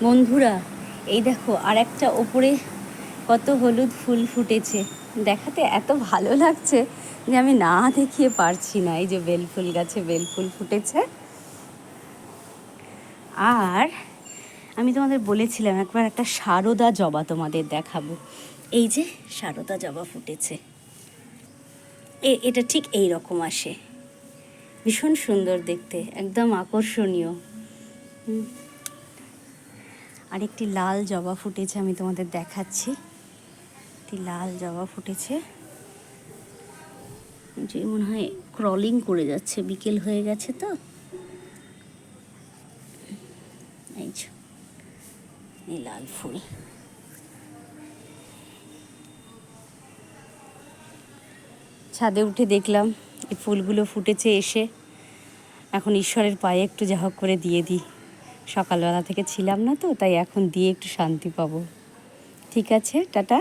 বন্ধুরা, এই দেখো আর একটা ওপরে কত হলুদ ফুল ফুটেছে। দেখাতে এত ভালো লাগছে যে আমি না দেখিয়ে পারছি না এই যে বেলফুল গাছে বেলফুল ফুটেছে। আর আমি তোমাদের বলেছিলাম, একবার একটা সারদা জবা তোমাদের দেখাবো। এই যে সারদা জবা ফুটেছে। এ, এটা ঠিক এই রকম আসে। ভীষণ সুন্দর দেখতে, একদম আকর্ষণীয়। আরেকটি লাল জবা ফুটেছে, আমি তোমাদের দেখাচ্ছি। একটি লাল জবা ফুটেছে। যে মনে হয় ক্রলিং করে যাচ্ছে, বিকেল হয়ে গেছে তো। এই লাল ফুল। ছাদে উঠে দেখলাম, এই ফুলগুলো ফুটেছে এসে। এখন ঈশ্বরের পায়ে একটু যা করে দিয়ে দিই। সকালবেলা থেকে ছিলাম না তো তাই এখন দিয়ে একটু শান্তি পাবো। ঠিক আছে টাটা।